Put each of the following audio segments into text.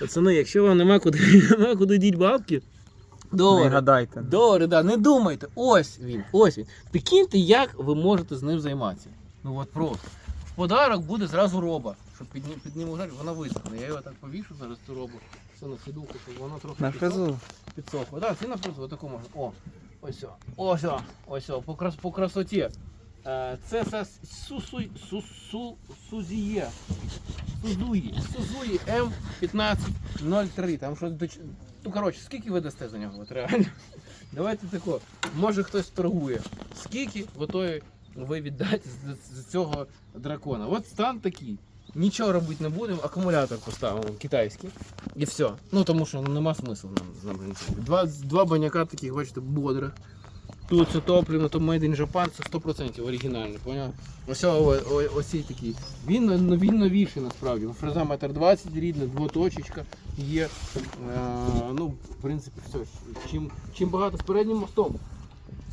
Пацани, якщо вам нема куди, нема куди діть бабки, Не долари. гадайте. Долари, да, не думайте. Ось він, ось він. Прикиньте, як ви можете з ним займатися. Ну от просто. В подарок буде зразу роба, щоб під, ним- під ним грати, вона висохне. Я його так повішу зараз цю робу. Це на сідуху, щоб воно трохи На підсох- фрезу. підсохло. Так, це на фрезу, отаку можна. О, ось о, ось о, ось о, по, крас, по красоті. Е, Це сусу. Сузуї. Сузуї М1503. Там доч... Ну, коротше, скільки ви дасте за нього? От реально. Давайте тако. Може хтось торгує. Скільки готові ви віддати з цього дракона? От стан такий. Нічого робити не будемо, акумулятор поставимо китайський. І все. Ну тому що ну, нема смислу нам з нами. Два, два баняка таких, бачите, бодрих. Тут це топлено, то Made in Japan, це 100% оригінальний, поняв? Ось о, о, о, ось такий. Він, він новіший насправді. Фреза метр 20 рідна, двоточечка є. Е, ну, в принципі, все. Чим, чим багато з переднім мостом.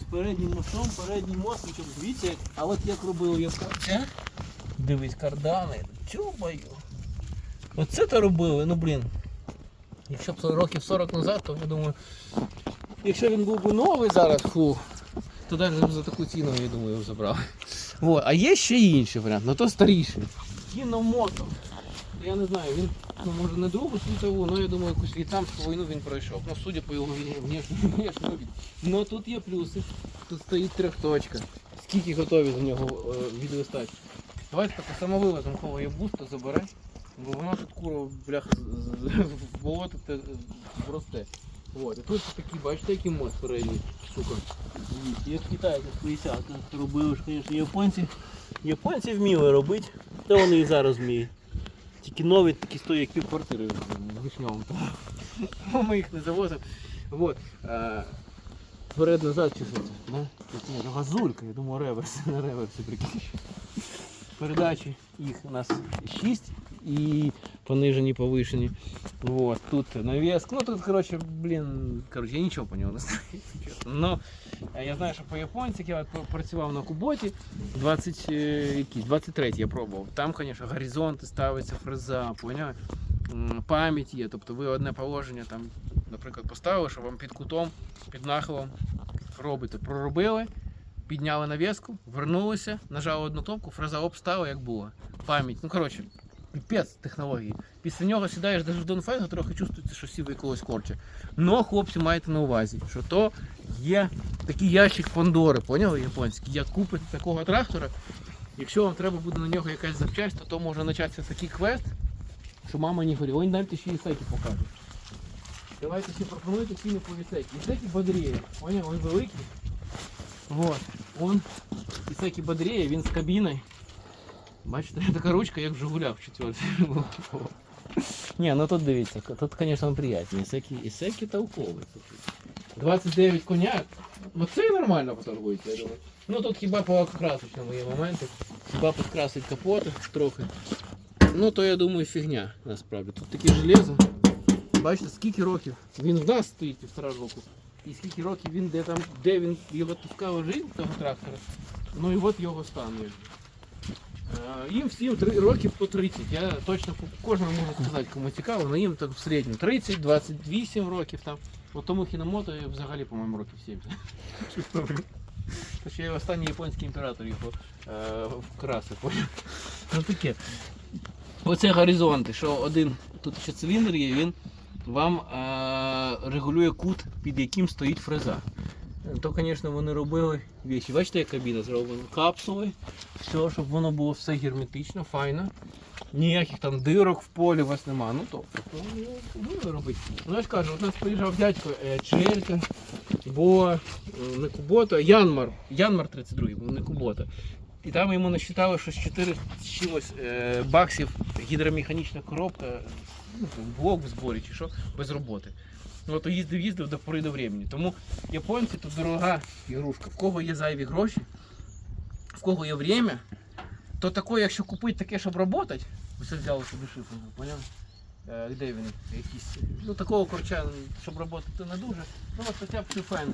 З переднім мостом, передній мост, дивіться, а от як робив я це. Дивись, кардани. Тюбаю. Оце то робили, ну блін. Якщо б років 40 назад, то я думаю, якщо він був би новий зараз, фу, то навіть за таку ціну, я думаю, його забрали. Вот. А є ще інший варіант, але то старіший. Кіномото. Я не знаю, він ну, може не другу світову, але я думаю, якусь в'єтнамську війну він пройшов. Ну, судя по його внешньому. Ну тут є плюси. Тут стоїть трьохточка. Скільки готові за нього е, відвистати? Давайте так самовивозом кого є буст, забере. Бо воно тут куро, бляха, в болото росте. Вот. І тут такі, бачите, який мост передній, сука. Дивіться, Як китайці в 50 робили, ж, звісно, японці. Японці вміли робити, та вони і зараз вміють. Тільки нові такі стоять, як пів квартири в вишньовому. Ми їх не завозимо. Вот. Вперед-назад чи що це? Да? Такі, Газулька, я думаю, реверс, на реверсі прикинь. Передачі їх у нас 6 і понижені, повишені. Вот, тут навес. Ну тут, короче, блін, короче, я нічого по нього не знаю, чесно. Но е, я знаю, що по японці я працював на Куботі 20, е, якийсь, 23 я пробував. Там, звісно, горизонти ставиться, фреза, поняв? Пам'ять є. Тобто ви одне положення там, наприклад, поставили, що вам під кутом, під нахилом робите. Проробили, підняли навіску, вернулися, нажали одну кнопку, фреза обстала, як було. Пам'ять. Ну, коротше, піпець технології. Після нього сідаєш навіть в Донфенго, трохи чувствується, що сів якогось корче. Но, хлопці, маєте на увазі, що то є такий ящик Пандори, поняли японський? Як купите такого трактора, якщо вам треба буде на нього якась запчасть, то, то може початися такий квест, що мама не говорить, ой, дайте ще ісеки покажу. Давайте всі пропонуйте ціни по ісеки. Ісеки бодріє, поняв, він великий. Вот. Он ісеки бодріє, він з кабіною. Бачите, така ручка, як в Жигулях в четвертій. Ні, ну тут дивіться, тут, звісно, приятні. Ісеки, ісеки толковий. 29 коняк. Ну це і нормально поторгується, я думаю. Ну тут хіба по красочному є моменти. Хіба підкрасить капот трохи. Ну то я думаю фігня насправді. Тут таке железо. Бачите, скільки років він в нас стоїть півтора року. І скільки років він де там, де він його тускав жив, того трактора. Ну і от його стан є. Е, Їм всім три років по 30. Я точно кожному можу сказати, кому цікаво, але їм так в середньому 30, 28 років там. От тому хіномото взагалі, по-моєму, років 70. Та ще й останній японський імператор його е, вкрасив. Ну таке. Оце горизонти, що один тут ще циліндр є, він вам е, регулює кут, під яким стоїть фреза. То, звісно, вони робили вещі. Бачите, як кабіна зроблена? Капсули, все, щоб воно було все герметично, файно. Ніяких там дирок в полі у вас нема. Ну тобто, ну, вміли робити. Ну я ж кажу, нас приїжджав дядько е, Челька, бо е, не Кубота, Янмар. Янмар 32 був, не Кубота. І там йому насчитали, що з 4 з чимось е, баксів гідромеханічна коробка, ну, блок в зборі чи що, без роботи. Ну, то їздив, їздив до пори до времени. Тому японці тут дорога ігрушка. В кого є зайві гроші, в кого є время, то таке, якщо купити таке, щоб працювати, я взяли собі шифр, поняв? Е, Де він? Якийсь. Ну такого корча, щоб працювати не дуже. Ну от хоча б фен.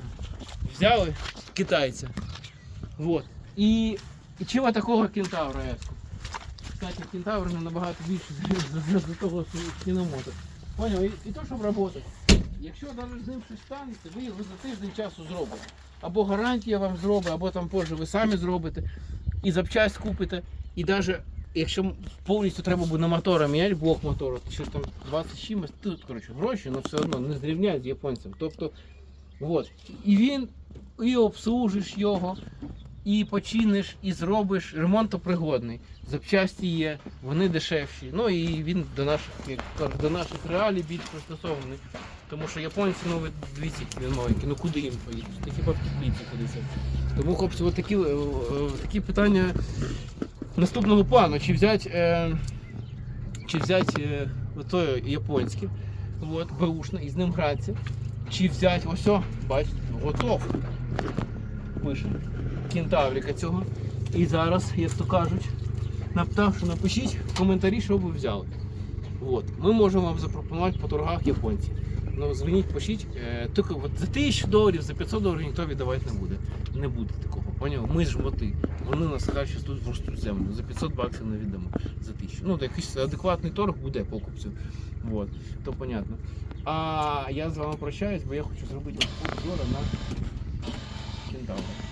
Взяли китайця. Вот. І, і чого такого кентавра еску? Кстати, кентавр не набагато більше за, того, що кіномото. Поняв? І, і то, щоб працювати. Якщо навіть з ним щось станеться, ви його за тиждень часу зробите. Або гарантія вам зробить, або там позже ви самі зробите, і запчасть купите. І навіть якщо повністю треба буде на мотора міняти, блок мотора, то що там 20 чимось, тут коротше, гроші, але все одно не зрівняють з японцем. Тобто, от. І він, і обслужиш його, і починиш, і зробиш ремонтопригодний. Запчасті є, вони дешевші. Ну і він до наших, до наших реалій більш пристосований. Тому що японці, ну дивіться, він маленький, ну куди їм поїдуть? Та хіба в теплиці кудись. Тому, хлопці, от такі, е, е, такі питання наступного плану. Чи взяти, е, чи взяти е, ото японське, от, беушне, і з ним гратися. Чи взяти ось, бачите, готов. Пише кентаврика цього. І зараз, як то кажуть, написав, що напишіть в коментарі, що ви взяли. От. Ми можемо вам запропонувати по торгах японців. Ну, дзвоніть, пишіть. Е, тільки от за 1000 доларів, за 500 доларів ніхто віддавати не буде. Не буде такого. Поняв? Ми ж моти. Вони нас що тут вростуть землю. За 500 баксів не віддамо за 1000. Ну, якийсь адекватний торг буде покупцю. От. То понятно. А я з вами прощаюсь, бо я хочу зробити обзор на кентавра.